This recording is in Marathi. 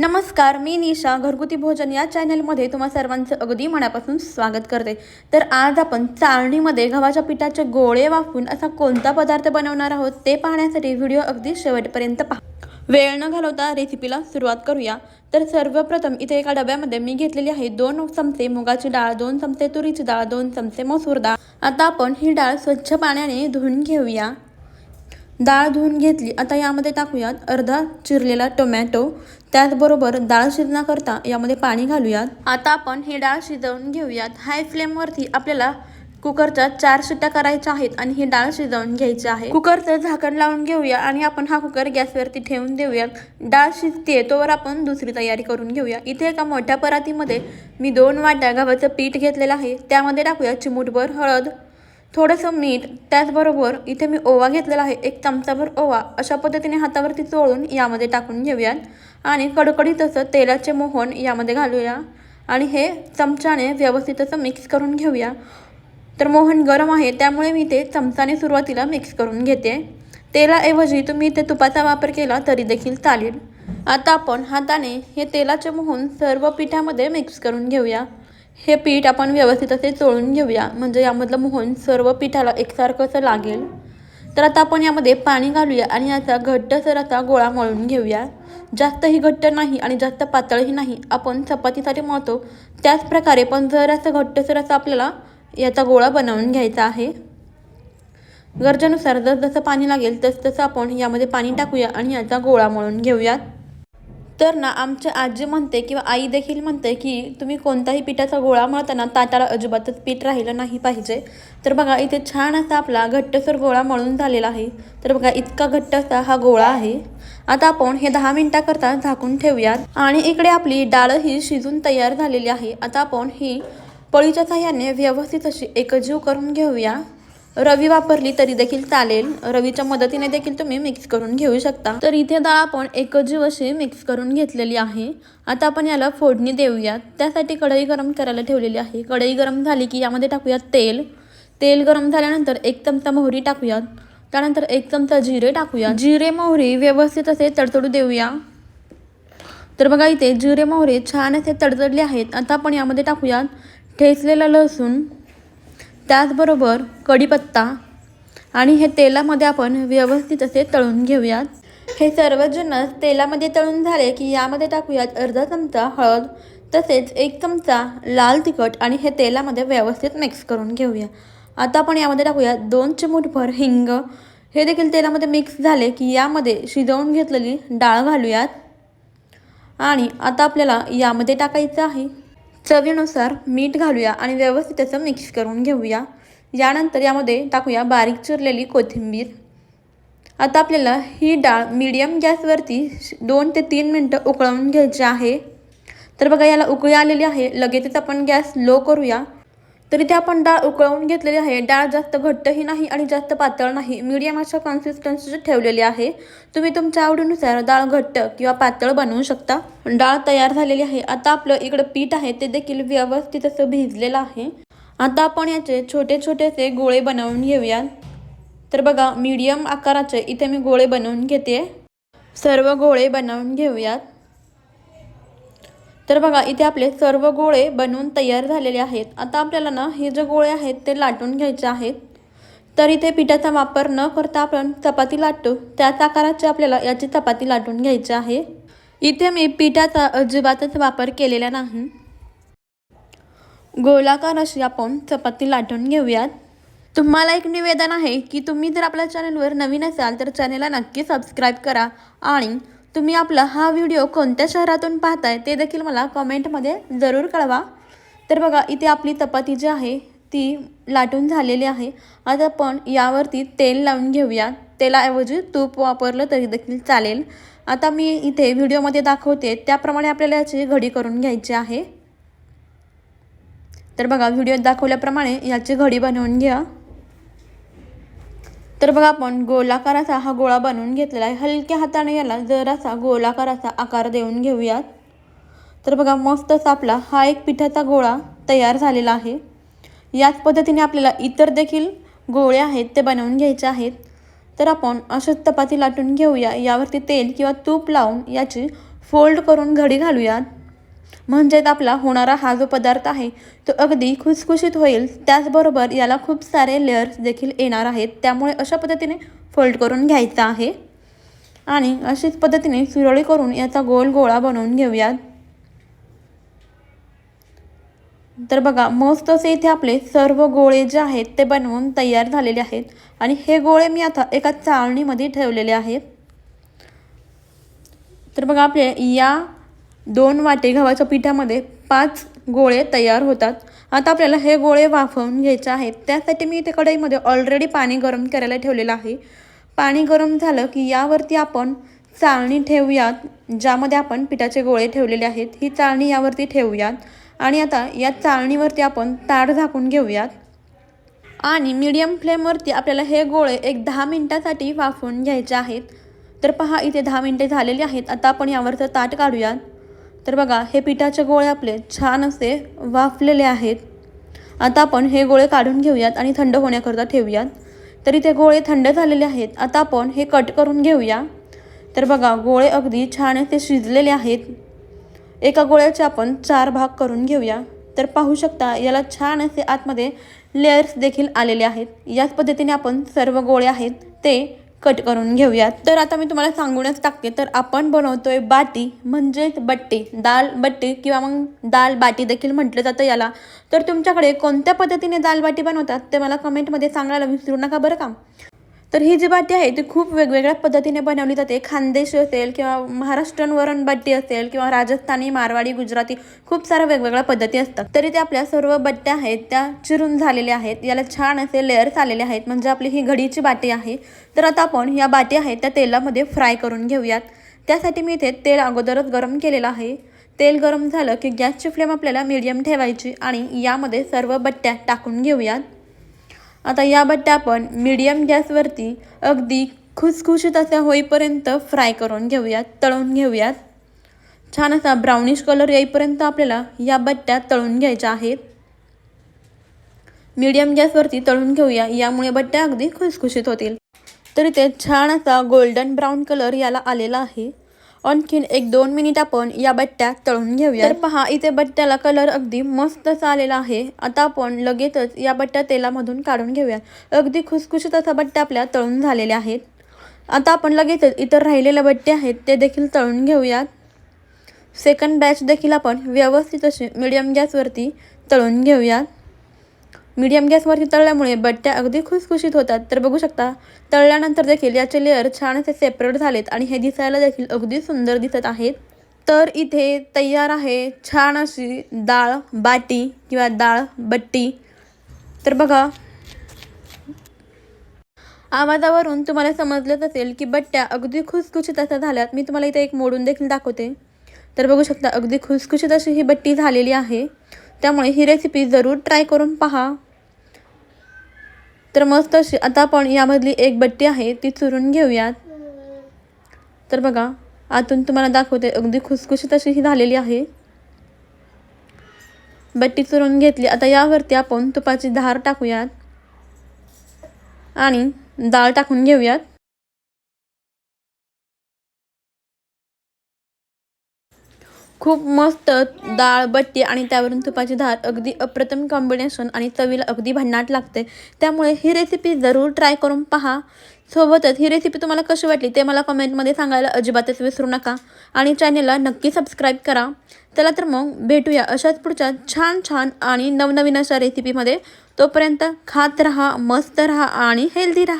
नमस्कार मी निशा घरगुती भोजन या चॅनलमध्ये तुम्हा सर्वांचं अगदी मनापासून स्वागत करते. तर आज आपण चाळणीमध्ये गव्हाच्या पिठाचे गोळे वापरून असा कोणता पदार्थ बनवणार आहोत ते पाहण्यासाठी व्हिडिओ अगदी शेवटपर्यंत पहा. वेळ न घालवता रेसिपीला सुरुवात करूया. तर सर्वप्रथम इथे एका डब्यामध्ये मी घेतलेली आहे दोन चमचे मुगाची डाळ दोन चमचे तुरीची डाळ दोन चमचे मसूर डाळ. आता आपण ही डाळ स्वच्छ पाण्याने धुवून घेऊया. डाळ धुवून घेतली. आता यामध्ये टाकूयात अर्धा चिरलेला टोमॅटो. त्याचबरोबर डाळ शिजण्याकरता यामध्ये पाणी घालूयात. आता आपण ही डाळ शिजवून घेऊयात. हाय फ्लेमवरती आपल्याला कुकरच्या चार शिट्ट्या करायच्या आहेत आणि ही डाळ शिजवून घ्यायची आहे. कुकरचं झाकण लावून घेऊया आणि आपण हा कुकर गॅसवरती ठेवून देऊयात. डाळ शिजते तोवर आपण दुसरी तयारी करून घेऊया. इथे एका मोठ्या परातीमध्ये मी दोन वाट्या गव्हाचं पीठ घेतलेलं आहे. त्यामध्ये टाकूया चिमूटभर हळद. थोडंसं मीठ त्याचबरोबर इथे मी ओवा घेतलेला आहे एक चमचाभर ओवा. अशा पद्धतीने हातावरती चोळून यामध्ये टाकून घेऊयात. आणि कडकडीत असं तेलाचे मोहन यामध्ये घालूया. आणि हे चमचाने व्यवस्थित असं मिक्स करून घेऊया. तर मोहन गरम आहे त्यामुळे मी ते चमचाने सुरुवातीला मिक्स करून घेते. तेलाऐवजी तुम्ही इथे तुपाचा वापर केला तरी देखील चालेल. आता आपण हाताने हे तेलाचे मोहन सर्व पिठामध्ये मिक्स करून घेऊया. हे पीठ आपण व्यवस्थित असे चोळून घेऊया. म्हणजे यामधलं मोहन सर्व पिठाला एकसारखं असं लागेल. तर आता आपण यामध्ये पाणी घालूया आणि याचा घट्टसर असा गोळा मळून घेऊया. जास्तही घट्ट नाही आणि जास्त पातळही नाही. आपण चपातीसाठी मळतो. त्याच प्रकारे पण जरासं घट्टसर असं आपल्याला याचा गोळा बनवून घ्यायचा आहे. गरजेनुसार जसं पाणी लागेल तसतसं आपण यामध्ये पाणी टाकूया आणि याचा गोळा मळून घेऊयात. तर ना आमची आजी म्हणते किंवा आई देखील म्हणते की तुम्ही कोणताही पिठाचा गोळा मळताना ताटाला अजिबातच पीठ राहिलं नाही पाहिजे. तर बघा इथे छान असा आपला घट्टसर गोळा मळून झालेला आहे. तर बघा इतका घट्ट असा हा गोळा आहे. आता आपण हे दहा मिनिटाकरता झाकून ठेवूयात. आणि इकडे आपली डाळ ही शिजून तयार झालेली आहे. आता आपण ही पळीच्या साह्याने व्यवस्थित अशी एकजीव करून घेऊया. रवी वापरली तरी देखील चालेल. रवीच्या मदतीने देखील तुम्ही मिक्स करून घेऊ शकता. तर इथे डाळ आपण एकजीव अशी मिक्स करून घेतलेली आहे. आता आपण याला फोडणी देऊयात. त्यासाठी कढई गरम करायला ठेवलेली आहे. कढई गरम झाली की यामध्ये टाकूयात तेल. तेल गरम झाल्यानंतर एक चमचा मोहरी टाकूयात. त्यानंतर एक चमचा जिरे टाकूया जिरे मोहरी व्यवस्थित असे तडतडू देऊया. तर बघा इथे जिरे मोहरे छान असे तडतडले आहेत. आता आपण यामध्ये टाकूयात ठेचलेला लसूण. त्याचबरोबर कढीपत्ता आणि हे तेलामध्ये आपण व्यवस्थित असे तळून घेऊयात. हे सर्व जिन्नस तेलामध्ये तळून झाले की यामध्ये टाकूयात अर्धा चमचा हळद तसेच एक चमचा लाल तिखट आणि हे तेलामध्ये व्यवस्थित मिक्स करून घेऊया. आता आपण यामध्ये टाकूया दोन चिमूटभर हिंग. हे देखील तेलामध्ये मिक्स झाले की यामध्ये शिजवून घेतलेली डाळ घालूयात. आणि आता आपल्याला यामध्ये टाकायचं आहे चवीनुसार मीठ घालूया आणि व्यवस्थित त्याचं मिक्स करून घेऊया. यानंतर यामध्ये टाकूया बारीक चिरलेली कोथिंबीर. आता आपल्याला ही डाळ मीडियम गॅसवरती दोन ते तीन मिनटं उकळवून घ्यायची आहे. तर बघा याला उकळी आलेली आहे. लगेचच आपण गॅस लो करूया. तर इथे आपण डाळ उकळवून घेतलेली आहे. डाळ जास्त घट्टही नाही आणि जास्त पातळ नाही. मीडियम अशा कन्सिस्टन्सीची ठेवलेली आहे. तुम्ही तुमच्या आवडीनुसार डाळ घट्ट किंवा पातळ बनवू शकता. डाळ तयार झालेली आहे. आता आपलं इकडं पीठ आहे. ते देखील व्यवस्थित असं भिजलेलं आहे. आता आपण याचे छोटे छोटेसे गोळे बनवून घेऊयात. तर बघा मीडियम आकाराचे. इथे मी गोळे बनवून घेते. सर्व गोळे बनवून घेऊयात. तर बघा इथे आपले सर्व गोळे बनवून तयार झालेले आहेत. आता आपल्याला ना हे जे गोळे आहेत ते लाटून घ्यायचे आहेत. तर इथे पिठाचा वापर न करता आपण चपाती लाटतो. त्याच आकाराची आपल्याला याची चपाती लाटून घ्यायची आहे. इथे मी पिठाचा अजिबातच वापर केलेला नाही. गोलाकार अशी आपण चपाती लाटून घेऊयात. तुम्हाला एक निवेदन आहे की तुम्ही जर आपल्या चॅनलवर नवीन असाल तर चॅनलला नक्की सबस्क्राईब करा आणि तुम्ही आपला हा व्हिडिओ कोणत्या शहरातून पाहताय ते देखील मला कमेंटमध्ये जरूर कळवा. तर बघा इथे आपली चपाती जी आहे ती लाटून झालेली आहे. आता आपण यावरती तेल लावून घेऊया. तेलाऐवजी तूप वापरलं तरी देखील चालेल. आता मी इथे व्हिडिओमध्ये दाखवते त्याप्रमाणे आपल्याला याची घडी करून घ्यायची आहे. तर बघा व्हिडिओत दाखवल्याप्रमाणे याची घडी बनवून घ्या. तर बघा आपण गोलाकाराचा हा गोळा बनवून घेतलेला आहे. हलक्या हाताने याला जरासा गोलाकाराचा आकार देऊन घेऊयात. तर बघा मस्तच आपला हा एक पिठाचा गोळा तयार झालेला आहे. याच पद्धतीने आपल्याला इतर देखील गोळे आहेत ते बनवून घ्यायचे आहेत. तर आपण अशाच चपाती लाटून घेऊया. यावरती तेल किंवा तूप लावून याची फोल्ड करून घडी घालूयात. म्हणजेच आपला होणारा हा जो पदार्थ आहे तो अगदी खुसखुशीत होईल. त्याचबरोबर याला खूप सारे लेअर्स देखील येणार आहेत. त्यामुळे अशा पद्धतीने फोल्ड करून घ्यायचा आहे. आणि अशीच पद्धतीने सुरळी करून याचा गोल गोळा बनवून घेऊयात. तर बघा मस्त असे इथे आपले सर्व गोळे जे आहेत ते बनवून तयार झालेले आहेत. आणि हे गोळे मी आता एका चाळणीमध्ये ठेवलेले आहेत. तर बघा आपले या दोन वाटे गव्हाच्या पिठामध्ये पाच गोळे तयार होतात. आता आपल्याला हे गोळे वाफवून घ्यायचे आहेत. त्यासाठी मी इथे कढईमध्ये ऑलरेडी पाणी गरम करायला ठेवलेलं आहे. पाणी गरम झालं की यावरती आपण चाळणी ठेवूयात ज्यामध्ये आपण पिठाचे गोळे ठेवलेले आहेत. ही चाळणी यावरती ठेवूयात आणि आता या चाळणीवरती आपण ताट झाकून घेऊयात. आणि मीडियम फ्लेमवरती आपल्याला हे गोळे एक दहा मिनटासाठी वाफवून घ्यायचे आहेत. तर पहा इथे दहा मिनटे झालेली आहेत. आता आपण यावरचं ताट काढूयात. तर बघा हे पिठाचे गोळे आपले छान असे वाफलेले आहेत. आता आपण हे गोळे काढून घेऊयात आणि थंड होण्याकरता ठेवूयात. तरी ते गोळे थंड झालेले आहेत. आता आपण हे कट करून घेऊया. तर बघा गोळे अगदी छान असे शिजलेले आहेत. एका गोळ्याचे आपण चार भाग करून घेऊया. तर पाहू शकता याला छान असे आतमध्ये लेयर्स देखील आलेले आहेत. याच पद्धतीने आपण सर्व गोळे आहेत ते कट करून घेऊयात. तर आता मी तुम्हाला सांगूनच टाकते. तर आपण बनवतोय बाटी म्हणजेच बट्टी. दाल बट्टी किंवा मग दाल बाटी देखील म्हटलं जातं याला. तर तुमच्याकडे कोणत्या पद्धतीने दाल बाटी बनवतात ते मला कमेंटमध्ये सांगायला विसरू नका बरं का? तर ही जी बाटी आहे ती खूप वेगवेगळ्या पद्धतीने बनवली जाते. खानदेशी असेल किंवा महाराष्ट्रन वरण बाटी असेल किंवा राजस्थानी मारवाडी गुजराती खूप साऱ्या वेगवेगळ्या पद्धती असतात. तरी त्या आपल्या सर्व बट्ट्या आहेत त्या चिरून झालेल्या आहेत. याला छान असे लेअर्स आलेले आहेत. म्हणजे आपली ही घडीची बाटी आहे. तर आता आपण या बाटी आहेत त्या तेलामध्ये फ्राय करून घेऊयात. त्यासाठी मी इथे तेल अगोदरच गरम केलेलं आहे. तेल गरम झालं की गॅसची फ्लेम आपल्याला मीडियम ठेवायची आणि यामध्ये सर्व बट्ट्या टाकून घेऊयात. आता या बट्ट्या आपण मीडियम गॅसवरती अगदी खुसखुशीत अशा होईपर्यंत फ्राय करून घेऊयात तळून घेऊयात. छान असा ब्राउनिश कलर येईपर्यंत आपल्याला या बट्ट्या तळून घ्यायच्या आहेत. मीडियम गॅसवरती तळून घेऊया यामुळे बट्ट्या अगदी खुसखुशीत होतील. तर इथे छान असा गोल्डन ब्राऊन कलर याला आलेला आहे. आणखीन एक दोन मिनिट आपण या बट्ट्या तळून घेऊया तर पहा इथे बट्ट्याला कलर अगदी मस्त आलेला आहे. आता आपण लगेचच या बट्ट्या तेलामधून काढून घेऊया अगदी खुसखुशीत असा बट्ट्या आपल्या तळून झालेल्या आहेत. आता आपण लगेचच इतर राहिलेल्या बट्टे आहेत ते देखील तळून घेऊयात. सेकंड बॅच देखील आपण व्यवस्थित असे मिडियम गॅसवरती तळून घेऊयात. मीडियम गॅसवरती तळल्यामुळे बट्ट्या अगदी खुसखुशीत होतात. तर बघू शकता तळल्यानंतर देखील याचे लेअर छान असे सेपरेट झालेत आणि हे दिसायला देखील अगदी सुंदर दिसत आहेत. तर इथे तयार आहे छान अशी डाळ बाटी किंवा डाळ बट्टी. तर बघा आवाजावरून तुम्हाला समजलंच असेल की बट्ट्या अगदी खुसखुशीत अशा झाल्यात. मी तुम्हाला इथे एक मोडून देखील दाखवते. तर बघू शकता अगदी खुसखुशीत अशी ही बट्टी झालेली आहे. त्यामुळे ही रेसिपी जरूर ट्राय करून पहा. तर मस्त अशी आता आपण यामधली एक बट्टी आहे ती चुरून घेऊयात. तर बघा आतून तुम्हाला दाखवते अगदी खुसखुशीत अशी ही झालेली आहे. बट्टी चुरून घेतली. आता यावरती आपण तुपाची धार टाकूयात. आणि डाळ टाकून घेऊयात. खूप मस्त डाळ बट्टी आणि त्यावरून तुपाची धार अगदी अप्रतिम कॉम्बिनेशन आणि चवीला अगदी भन्नाट लागते. त्यामुळे ही रेसिपी जरूर ट्राय करून पहा. सोबतच ही रेसिपी तुम्हाला कशी वाटली ते मला कमेंटमध्ये सांगायला अजिबातच विसरू नका. आणि चॅनेलला नक्की सबस्क्राईब करा. चला तर मग भेटूया अशाच पुढच्या छान छान आणि नवनवीन अशा रेसिपीमध्ये तोपर्यंत खात रहा मस्त रहा आणि हेल्दी रहा.